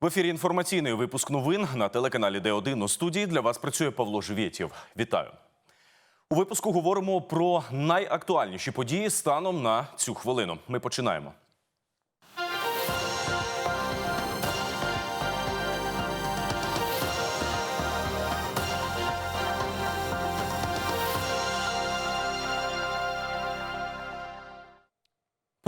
В ефірі інформаційний випуск новин на телеканалі Д1 у студії для вас працює Павло Живєтєв. Вітаю. У випуску говоримо про найактуальніші події станом на цю хвилину. Ми починаємо.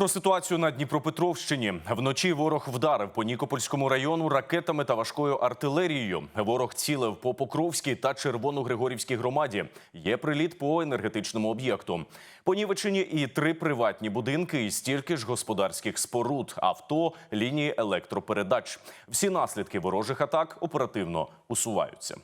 Про ситуацію на Дніпропетровщині вночі ворог вдарив по Нікопольському району ракетами та важкою артилерією. Ворог цілив по Покровській та Червоногригорівській громаді. Є приліт по енергетичному об'єкту. Понівечені і три приватні будинки, і стільки ж господарських споруд, авто, лінії електропередач. Всі наслідки ворожих атак оперативно усуваються.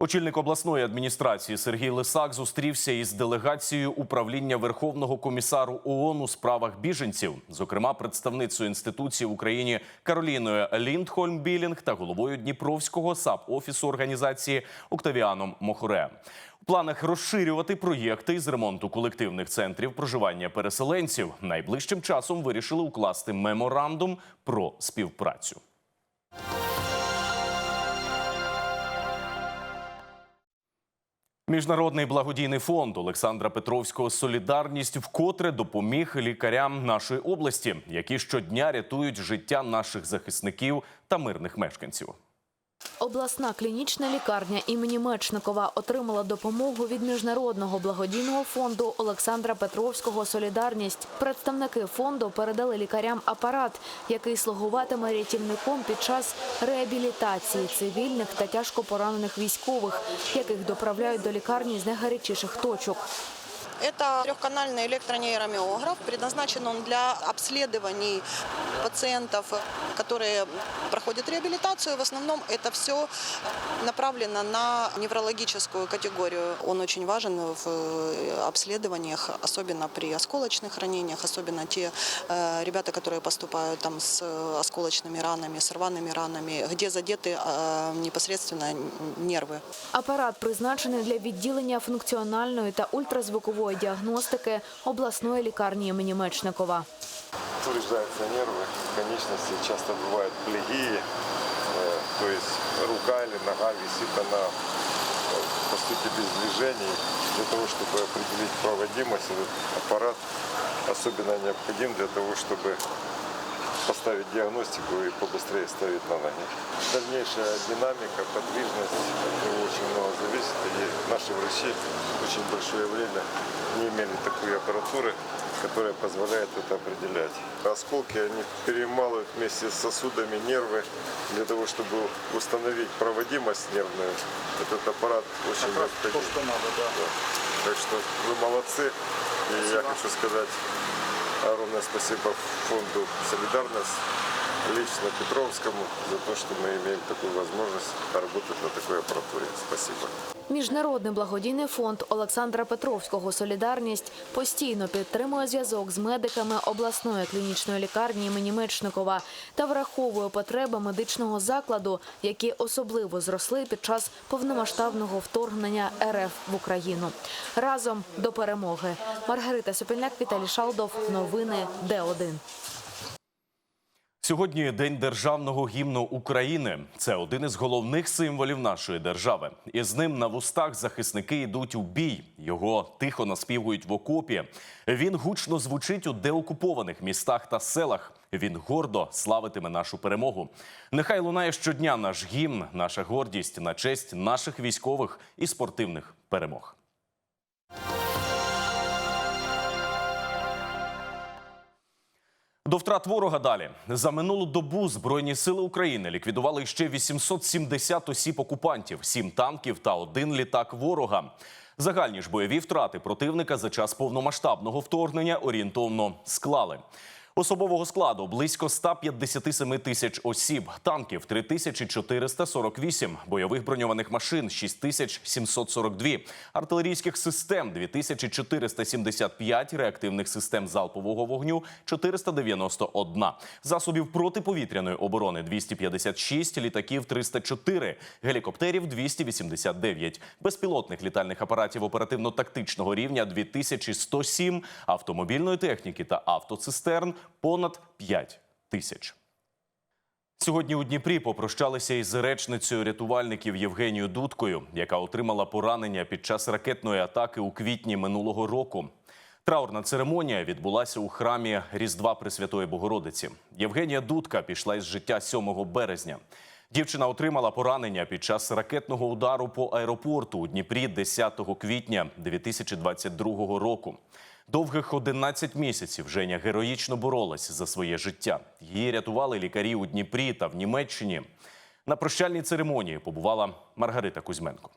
Очільник обласної адміністрації Сергій Лисак зустрівся із делегацією управління Верховного комісару ООН у справах біженців, зокрема представницею інституції в Україні Кароліною Ліндхольм-Білінг та головою Дніпровського САП офісу організації Октавіаном Мохоре. У планах розширювати проєкти із ремонту колективних центрів проживання переселенців. Найближчим часом вирішили укласти меморандум про співпрацю. Міжнародний благодійний фонд Олександра Петровського Солідарність вкотре допоміг лікарям нашої області, які щодня рятують життя наших захисників та мирних мешканців. Обласна клінічна лікарня імені Мечникова отримала допомогу від міжнародного благодійного фонду Олександра Петровського Солідарність. Представники фонду передали лікарям апарат, який слугуватиме рятівником під час реабілітації цивільних та тяжко поранених військових, яких доправляють до лікарні з найгарячіших точок. Это трехканальный электронейромиограф. Предназначен он для обследований пациентов, которые проходят реабилитацию. В основном это все направлено на неврологическую категорию. Он очень важен в обследованиях, особенно при осколочных ранениях, особенно те э, ребята, которые поступают там с осколочными ранами, с рваными ранами, где задеты э, непосредственно нервы. Апарат призначений для відділення функціональної та ультразвукової діагностики обласної лікарні імені Мечникова. повреждаются нервы, конечности, часто бывают плегии, э, то есть рука или нога висит она э, по сути без движений. Для того, чтобы определить проводимость, этот аппарат особенно необходим для того, чтобы поставить диагностику и побыстрее ставить на ноги. Дальнейшая динамика, подвижность от него очень много зависит. И наши врачи очень большое время не имели такой аппаратуры, которая позволяет это определять. Осколки, они перемалывают вместе с сосудами нервы для того, чтобы установить проводимость нервную. Этот аппарат очень необходим. Да. Так что вы молодцы. И я хочу сказать огромное спасибо фонду «Солидарность», лично Петровскому за то, что мы имеем такую возможность работать на такой аппаратуре. Спасибо. Міжнародний благодійний фонд Олександра Петровського Солідарність постійно підтримує зв'язок з медиками обласної клінічної лікарні імені Мечникова та враховує потреби медичного закладу, які особливо зросли під час повномасштабного вторгнення РФ в Україну. Разом до перемоги. Маргарита Сопільняк, Віталій Шалдов. Новини Д1. Сьогодні день державного гімну України. Це один із головних символів нашої держави. І з ним на вустах захисники йдуть у бій. Його тихо наспівують в окопі. Він гучно звучить у деокупованих містах та селах. Він гордо славитиме нашу перемогу. Нехай лунає щодня наш гімн, наша гордість на честь наших військових і спортивних перемог. До втрат ворога далі за минулу добу збройні сили України ліквідували ще 870 осіб окупантів, 7 танків та один літак ворога. Загальні ж бойові втрати противника за час повномасштабного вторгнення орієнтовно склали. Особового складу близько 157 тисяч осіб, танків 3448, бойових броньованих машин 6742, артилерійських систем 2475, реактивних систем залпового вогню 491, засобів протиповітряної оборони 256, літаків 304, гелікоптерів 289, безпілотних літальних апаратів оперативно-тактичного рівня 2107, автомобільної техніки та автоцистерн понад 5 тисяч. Сьогодні у Дніпрі попрощалися із речницею рятувальників Євгенією Дудкою, яка отримала поранення під час ракетної атаки у квітні минулого року. Траурна церемонія відбулася у храмі Різдва Пресвятої Богородиці. Євгенія Дудка пішла із життя 7 березня. Дівчина отримала поранення під час ракетного удару по аеропорту у Дніпрі 10 квітня 2022 року. Довгих 11 місяців Женя героїчно боролась за своє життя. Її рятували лікарі у Дніпрі та в Німеччині. На прощальній церемонії побувала Маргарита Кузьменко.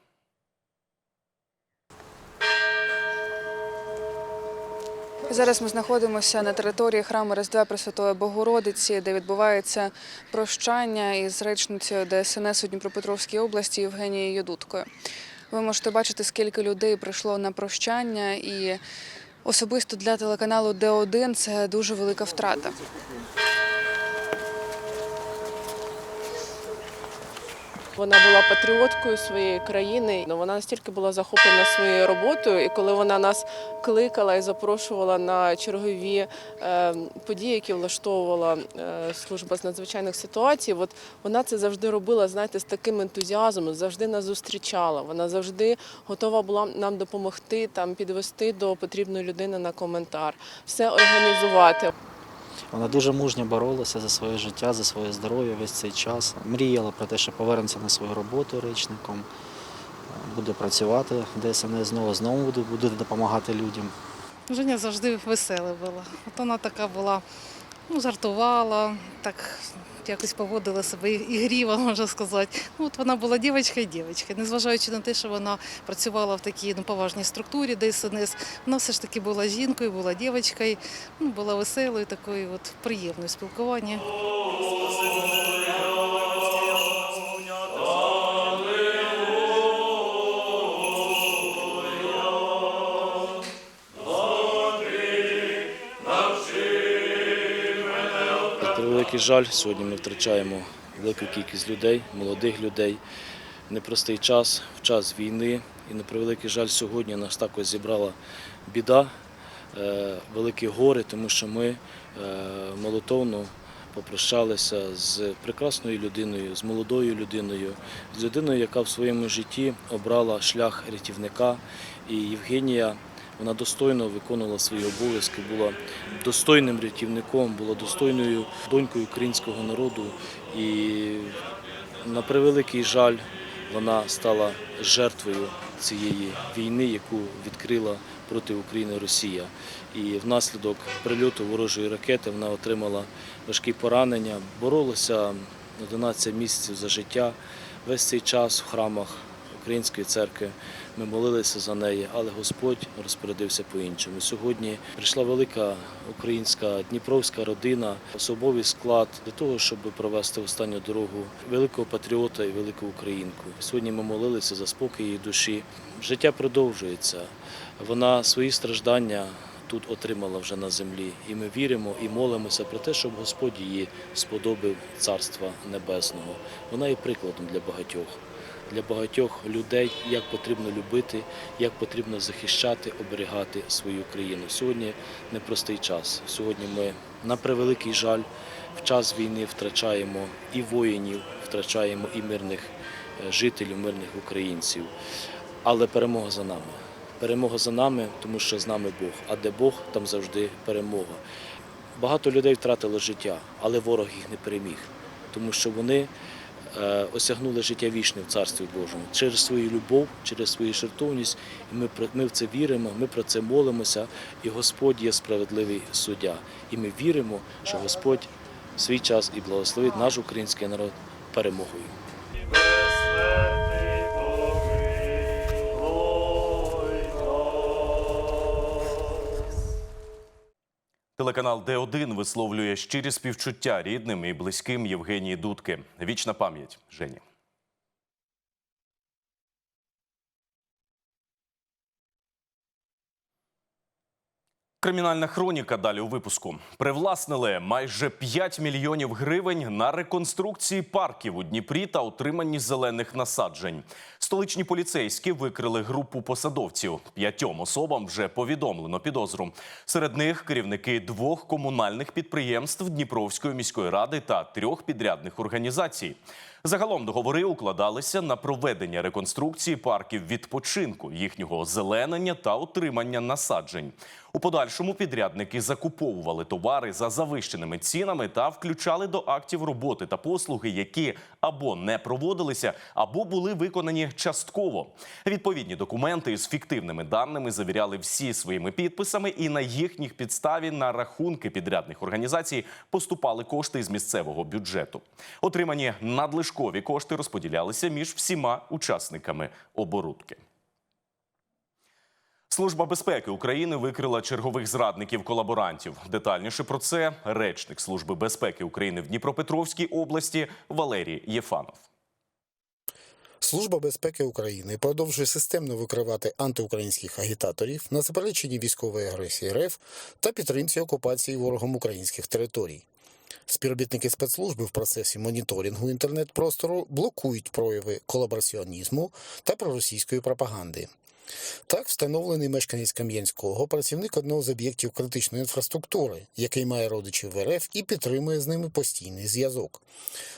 Зараз ми знаходимося на території храму Різдва Пресвятої Богородиці, де відбувається прощання із речницею ДСНС у Дніпропетровській області Євгенією Юдуткою. Ви можете бачити, скільки людей прийшло на прощання, і особисто для телеканалу Д1 це дуже велика втрата. Вона була патріоткою своєї країни. Ну, Вона настільки була захоплена своєю роботою, і коли вона нас кликала і запрошувала на чергові е, події, які влаштовувала е, служба з надзвичайних ситуацій, от вона це завжди робила, знаєте, з таким ентузіазмом, завжди нас зустрічала. Вона завжди готова була нам допомогти, там підвести до потрібної людини на коментар, все організувати. Вона дуже мужньо боролася за своє життя, за своє здоров'я весь цей час. Мріяла про те, що повернеться на свою роботу речником, буде працювати десь ДСНС знову, знову буде, буде допомагати людям. Женя завжди весела була. От вона така була, ну, жартувала, так якось поводила себе ігріво, можна сказати. Ну, от вона була дівчинка і дівчинка. Незважаючи на те, що вона працювала в такій ну, поважній структурі ДСНС, вона все ж таки була жінкою, була дівчинкою, ну, була веселою, такою от приємною в превеликий жаль, сьогодні ми втрачаємо велику кількість людей, молодих людей. Непростий час, в час війни. І на превеликий жаль, сьогодні нас також зібрала біда, е, великі гори, тому що ми е, молотовно попрощалися з прекрасною людиною, з молодою людиною, з людиною, яка в своєму житті обрала шлях рятівника. І Євгенія вона достойно виконувала свої обов'язки, була достойним рятівником, була достойною донькою українського народу. І на превеликий жаль, вона стала жертвою цієї війни, яку відкрила проти України Росія. І внаслідок прильоту ворожої ракети вона отримала важкі поранення, боролася 11 місяців за життя. Весь цей час в храмах Української церкви ми молилися за неї, але Господь розпорядився по-іншому. Сьогодні прийшла велика українська дніпровська родина, особовий склад для того, щоб провести останню дорогу великого патріота і велику українку. Сьогодні ми молилися за спокій її душі. Життя продовжується. Вона свої страждання тут отримала вже на землі. І ми віримо і молимося про те, щоб Господь її сподобив Царства Небесного. Вона є прикладом для багатьох. Для багатьох людей, як потрібно любити, як потрібно захищати, оберігати свою країну. Сьогодні непростий час. Сьогодні ми, на превеликий жаль, в час війни втрачаємо і воїнів, втрачаємо і мирних е, жителів, мирних українців. Але перемога за нами. Перемога за нами, тому що з нами Бог. А де Бог, там завжди перемога. Багато людей втратили життя, але ворог їх не переміг, тому що вони осягнули життя вічне в Царстві Божому через свою любов, через свою жертовність. Ми, ми в це віримо, ми про це молимося, і Господь є справедливий суддя. І ми віримо, що Господь в свій час і благословить наш український народ перемогою. Телеканал Д1 висловлює щирі співчуття рідним і близьким Євгенії Дудки. Вічна пам'ять Жені. Кримінальна хроніка далі у випуску привласнили майже 5 мільйонів гривень на реконструкції парків у Дніпрі та отриманні зелених насаджень. Столичні поліцейські викрили групу посадовців. П'ятьом особам вже повідомлено підозру. Серед них керівники двох комунальних підприємств Дніпровської міської ради та трьох підрядних організацій. Загалом договори укладалися на проведення реконструкції парків відпочинку, їхнього озеленення та отримання насаджень. У подальшому підрядники закуповували товари за завищеними цінами та включали до актів роботи та послуги, які або не проводилися, або були виконані частково. Відповідні документи з фіктивними даними завіряли всі своїми підписами, і на їхніх підставі на рахунки підрядних організацій поступали кошти з місцевого бюджету. Отримані надлишкові кошти розподілялися між всіма учасниками оборудки. Служба безпеки України викрила чергових зрадників-колаборантів. Детальніше про це речник Служби безпеки України в Дніпропетровській області Валерій Єфанов. Служба безпеки України продовжує системно викривати антиукраїнських агітаторів на запереченні військової агресії РФ та підтримці окупації ворогом українських територій. Співробітники спецслужби в процесі моніторингу інтернет-простору блокують прояви колабораціонізму та проросійської пропаганди. Так, встановлений мешканець Кам'янського, працівник одного з об'єктів критичної інфраструктури, який має родичів в РФ і підтримує з ними постійний зв'язок.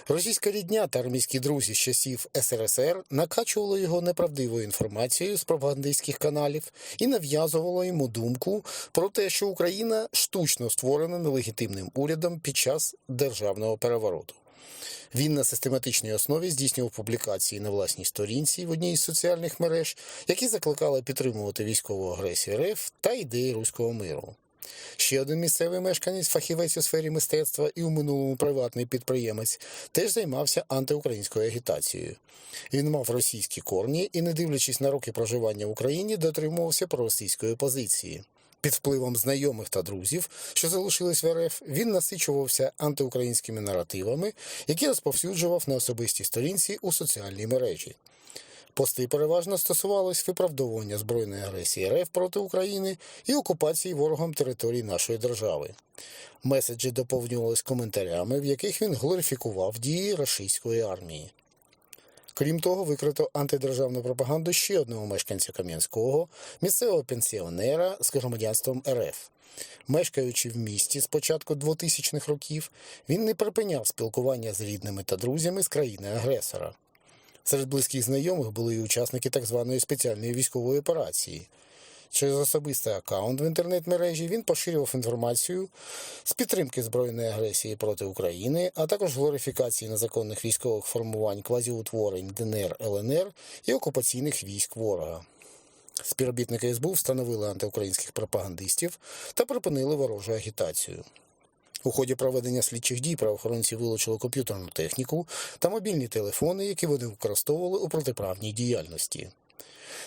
Російська рідня та армійські друзі з часів СРСР накачували його неправдивою інформацією з пропагандистських каналів і нав'язувало йому думку про те, що Україна штучно створена нелегітимним урядом під час державного перевороту. Він на систематичній основі здійснював публікації на власній сторінці в одній із соціальних мереж, які закликали підтримувати військову агресію РФ та ідеї руського миру. Ще один місцевий мешканець, фахівець у сфері мистецтва і у минулому приватний підприємець, теж займався антиукраїнською агітацією. Він мав російські корні і, не дивлячись на роки проживання в Україні, дотримувався проросійської позиції. Під впливом знайомих та друзів, що залишились в РФ, він насичувався антиукраїнськими наративами, які розповсюджував на особистій сторінці у соціальній мережі. Пости переважно стосувались виправдовування збройної агресії РФ проти України і окупації ворогом території нашої держави. Меседжі доповнювались коментарями, в яких він глорифікував дії рашистської армії. Крім того, викрито антидержавну пропаганду ще одного мешканця Кам'янського, місцевого пенсіонера з громадянством РФ. Мешкаючи в місті з початку 2000-х років, він не припиняв спілкування з рідними та друзями з країни-агресора. Серед близьких знайомих були і учасники так званої спеціальної військової операції. Через особистий аккаунт в інтернет-мережі він поширював інформацію з підтримки збройної агресії проти України, а також глорифікації незаконних військових формувань квазіутворень ДНР, ЛНР і окупаційних військ ворога. Співробітники СБУ встановили антиукраїнських пропагандистів та припинили ворожу агітацію. У ході проведення слідчих дій правоохоронці вилучили комп'ютерну техніку та мобільні телефони, які вони використовували у протиправній діяльності.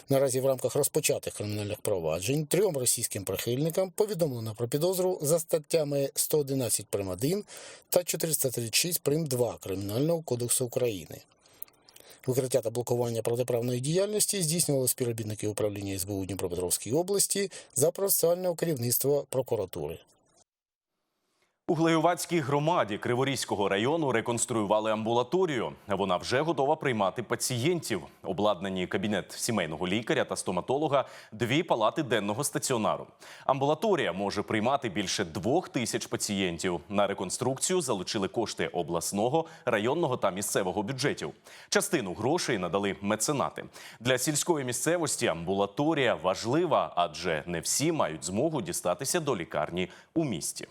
Наразі в рамках розпочатих кримінальних проваджень трьом російським прихильникам повідомлено про підозру за статтями 111 прим. 1 та 436 прим. 2 Кримінального кодексу України. Викриття та блокування протиправної діяльності здійснювали співробітники управління СБУ Дніпропетровській області за процесуального керівництва прокуратури. У Глеювацькій громаді Криворізького району реконструювали амбулаторію. Вона вже готова приймати пацієнтів. Обладнані кабінет сімейного лікаря та стоматолога, дві палати денного стаціонару. Амбулаторія може приймати більше двох тисяч пацієнтів. На реконструкцію залучили кошти обласного, районного та місцевого бюджетів. Частину грошей надали меценати. Для сільської місцевості амбулаторія важлива, адже не всі мають змогу дістатися до лікарні у місті.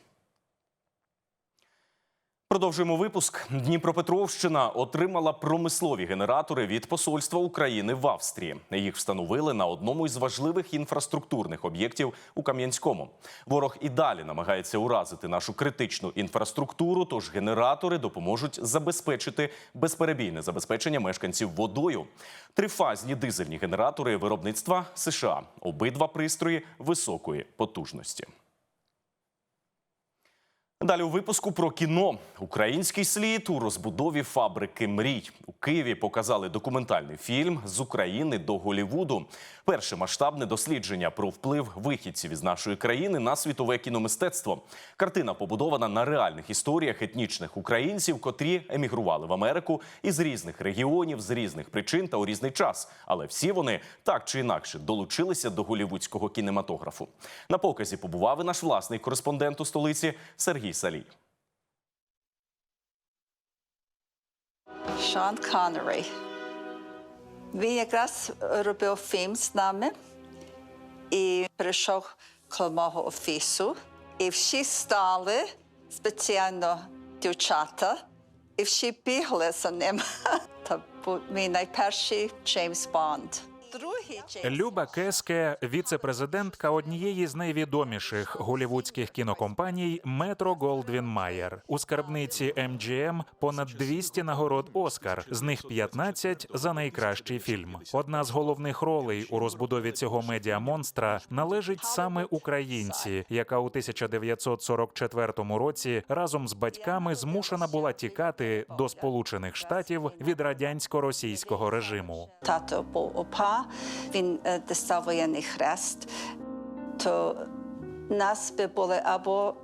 Продовжуємо випуск. Дніпропетровщина отримала промислові генератори від посольства України в Австрії. Їх встановили на одному із важливих інфраструктурних об'єктів у Кам'янському. Ворог і далі намагається уразити нашу критичну інфраструктуру. Тож генератори допоможуть забезпечити безперебійне забезпечення мешканців водою. Трифазні дизельні генератори виробництва США. Обидва пристрої високої потужності. Далі у випуску про кіно. Український слід у розбудові фабрики мрій. У Києві показали документальний фільм з України до Голівуду. Перше масштабне дослідження про вплив вихідців із нашої країни на світове кіномистецтво. Картина побудована на реальних історіях етнічних українців, котрі емігрували в Америку із різних регіонів, з різних причин та у різний час. Але всі вони так чи інакше долучилися до голівудського кінематографу. На показі побував і наш власний кореспондент у столиці Сергій Салій. Шон Коннері. Він якраз робив фільм з нами і прийшов до мого офісу. І всі стали спеціально дівчата, і всі бігли за ним. Це був мій найперший Джеймс Бонд. Другий Люба Кеске, віце-президентка однієї з найвідоміших голівудських кінокомпаній Метро Голдвін Майер. У скарбниці MGM понад 200 нагород Оскар, з них 15 за найкращий фільм. Одна з головних ролей у розбудові цього медіамонстра належить саме українці, яка у 1944 році разом з батьками змушена була тікати до Сполучених Штатів від радянсько-російського режиму. тато був Він е, дістав воєнний хрест, то нас би були або,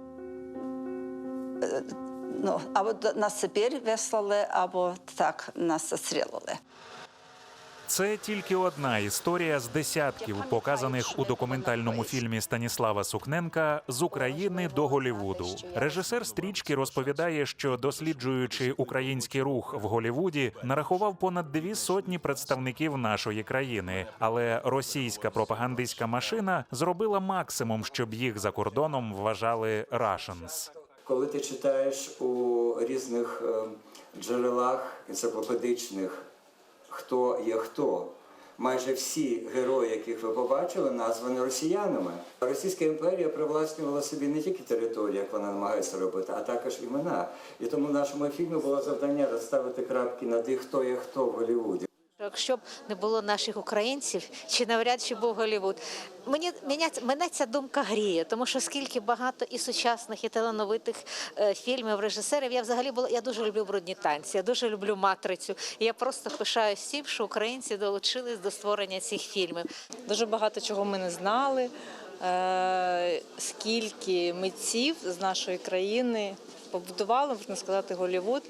е, ну, або на Сибір вислали, або так нас застрілили. Це тільки одна історія з десятків, показаних у документальному фільмі Станіслава Сукненка з України до Голівуду. Режисер стрічки розповідає, що досліджуючи український рух в Голівуді, нарахував понад дві сотні представників нашої країни. Але російська пропагандистська машина зробила максимум, щоб їх за кордоном вважали Russians. Коли ти читаєш у різних е, джерелах енциклопедичних, хто є хто, майже всі герої, яких ви побачили, названі росіянами. Російська імперія привласнювала собі не тільки територію, як вона намагається робити, а також імена. І тому в нашому фільмі було завдання розставити крапки на тих, хто є хто в Голлівуді. Якщо б не було наших українців, чи навряд чи був Голлівуд. Мені мене, мене ця думка гріє, тому що скільки багато і сучасних, і талановитих е, фільмів, режисерів. Я взагалі була я дуже люблю брудні танці, я дуже люблю матрицю. І я просто пишаюсь тим, що українці долучились до створення цих фільмів. Дуже багато чого ми не знали. Е, Скільки митців з нашої країни побудували, можна сказати, Голлівуд.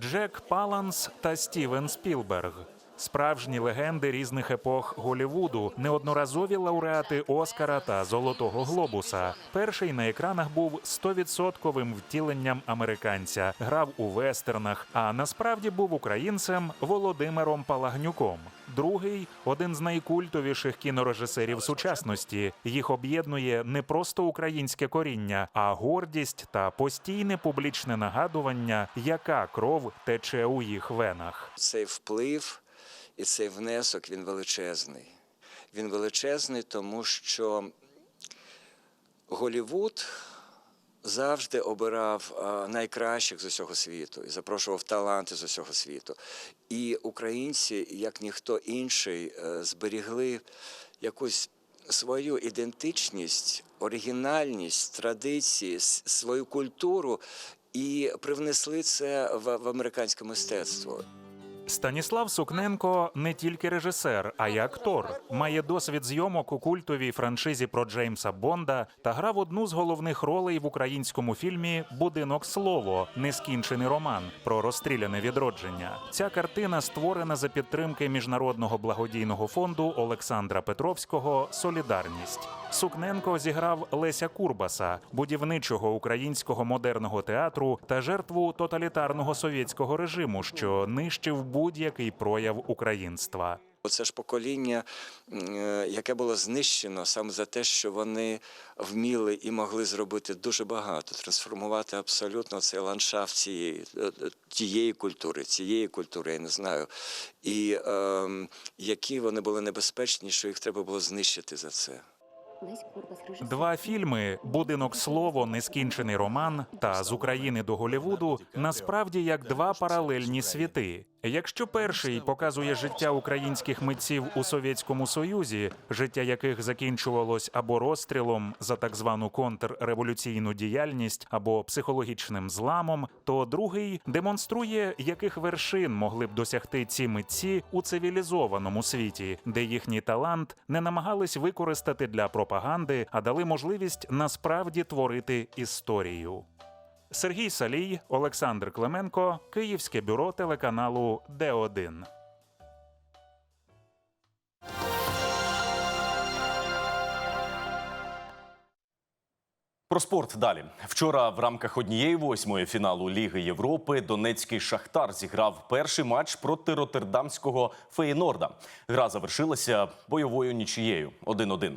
Джек Паланс та Стівен Спілберг. Справжні легенди різних епох Голівуду, неодноразові лауреати Оскара та Золотого Глобуса. Перший на екранах був стовідсотковим втіленням американця, грав у вестернах, а насправді був українцем Володимиром Палагнюком. Другий один з найкультовіших кінорежисерів сучасності. Їх об'єднує не просто українське коріння, а гордість та постійне публічне нагадування, яка кров тече у їх венах. Цей вплив і цей внесок він величезний. Він величезний, тому що Голівуд завжди обирав найкращих з усього світу і запрошував таланти з усього світу. І українці, як ніхто інший, е, зберігли якусь свою ідентичність, оригінальність, традиції, свою культуру і привнесли це в американське мистецтво. Станіслав Сукненко не тільки режисер, а й актор. Має досвід зйомок у культовій франшизі про Джеймса Бонда та грав одну з головних ролей в українському фільмі Будинок слово нескінчений роман про розстріляне відродження. Ця картина створена за підтримки міжнародного благодійного фонду Олександра Петровського Солідарність. Сукненко зіграв Леся Курбаса, будівничого українського модерного театру та жертву тоталітарного совєтського режиму, що нищив будь-який прояв українства. Це ж покоління, е, яке було знищено саме за те, що вони вміли і могли зробити дуже багато, трансформувати абсолютно цей ландшафт цієї е, е, тієї культури, цієї культури, я не знаю. І ем, які вони були небезпечні, що їх треба було знищити за це. Два фільми Будинок слово, нескінчений роман та з України до Голівуду насправді як два паралельні світи. Якщо перший показує життя українських митців у Совєтському Союзі, життя яких закінчувалось або розстрілом за так звану контрреволюційну діяльність, або психологічним зламом, то другий демонструє, яких вершин могли б досягти ці митці у цивілізованому світі, де їхній талант не намагались використати для пропаганди, а дали можливість насправді творити історію. Сергій Салій, Олександр Клименко, Київське бюро телеканалу Д1. Про спорт далі. Вчора в рамках однієї восьмої фіналу Ліги Європи Донецький Шахтар зіграв перший матч проти роттердамського Фейнорда. Гра завершилася бойовою нічією 1-1.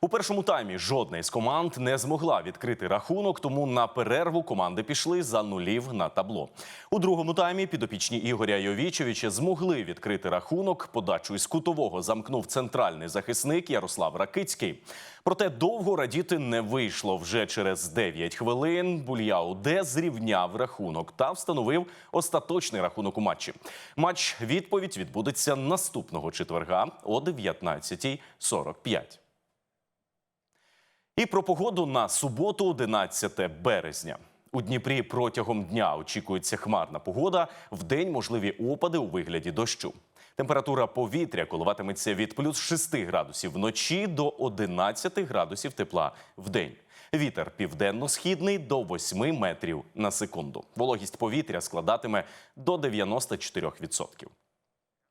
У першому таймі жодна із команд не змогла відкрити рахунок, тому на перерву команди пішли за нулів на табло. У другому таймі підопічні Ігоря Йовічевича змогли відкрити рахунок. Подачу із кутового замкнув центральний захисник Ярослав Ракицький. Проте довго радіти не вийшло. Вже через 9 хвилин Булья Уде зрівняв рахунок та встановив остаточний рахунок у матчі. Матч відповідь відбудеться наступного четверга о 19.45. І про погоду на суботу, 11 березня. У Дніпрі протягом дня очікується хмарна погода. Вдень можливі опади у вигляді дощу. Температура повітря коливатиметься від плюс 6 градусів вночі до 11 градусів тепла вдень. Вітер південно-східний до 8 метрів на секунду. Вологість повітря складатиме до 94%.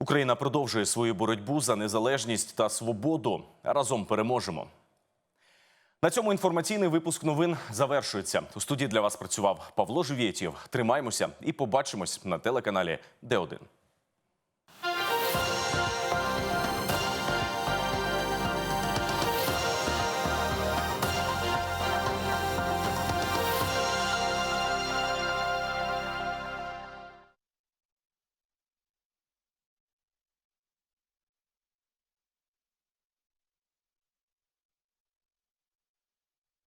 Україна продовжує свою боротьбу за незалежність та свободу. Разом переможемо. На цьому інформаційний випуск новин завершується. У студії для вас працював Павло Живєтєв. Тримаймося і побачимось на телеканалі Д1.